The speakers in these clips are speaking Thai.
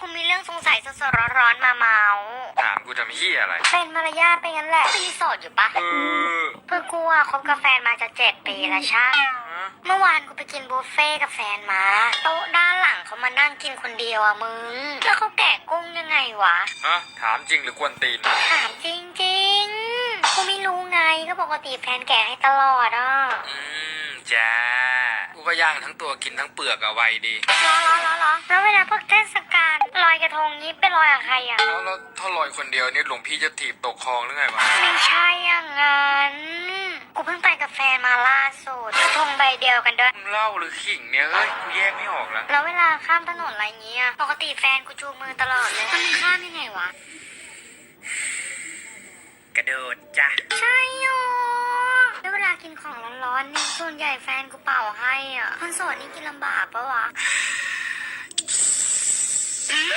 กูมีเรื่องสงสัยสดๆร้อนๆมาเมาถามกูทำเฮียอะไร เป็นมารยาทไปงั้นแหละตีโสดอยู่ปะเออเพื่อนกูอะคบกับแฟนมาจะเจ็ดปีแล้วใช่ เมื่อวานกูไปกินบุฟเฟ่ต์กับแฟนมา โต๊ะด้านหลังเขามานั่งกินคนเดียวอะมึง แล้วเขาแกะกุ้งยังไงวะ ฮะ ถามจริงหรือกวนตีน ถามจริงๆ กูไม่รู้ไงก็ปกติแฟนแกะให้ตลอดอะ อืมจ้ากูก็ ย่างทั้งตัวกินทั้งเปลือกอะไวดีรอรอรอรอแล้วเวลาพวกเทศกาลลอยกระทงนี้ไปลอยกับใครอะ แล้วแล้วถ้าลอยคนเดียวนี่หลวงพี่จะถีบตกคลองหรือไงวะไม่ใช่อย่างนั้น กูเพิ่งไปกับแฟนมาล่าสุดกระทงใบเดียวกันด้วย มึงเล่าหรือขิงเนี่ยเฮ้ยกูแยกไม่ออกแล้วแล้วเวลาข้ามถนนอะไรเงี้ยปกติแฟนกูจูงมือตลอดเลยมันข้ามยังไงวะ กระโดดจ้ะใช่หรอแล้วเวลากินของร้อนๆนี่ส่วนใหญ่แฟนกูเป่าให้อะ คนโสดนี่กินลำบากปะวะ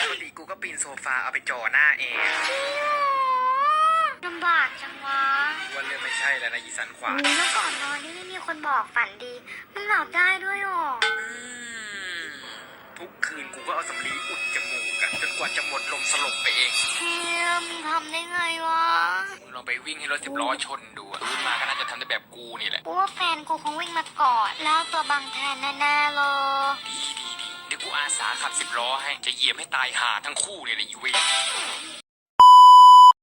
ปกติกูก็ปีนโซฟาเอาไปจ่อหน้าแอร์จริงเหรอลำบากจังวะว่าเริ่มไม่ใช่แล้วนะอีสันขวานแล้วก่อนนอนนี่ไม่มีคนบอกฝันดี มันหลับได้ด้วยหรอทุกคืนกูก็เอาสำลีอุดจมูกอะจนกว่าจะหมดลมสลบไปเองเทียมงทำได้ไงวะ ลองไปวิ่งให้รถสิบล้อชนดูอะตื่นมาก็น่าจะทำได้แบบกูนี่แหละ กูว่าแฟนกูคงวิ่งมาก่อนแล้วเอาตัวบังแทนแน่ๆเลยเดี๋ยวกูอาสาขับสิบล้อให้ จะเหยียบให้ตายหาทั้งคู่เนี่ยแหละอีเวน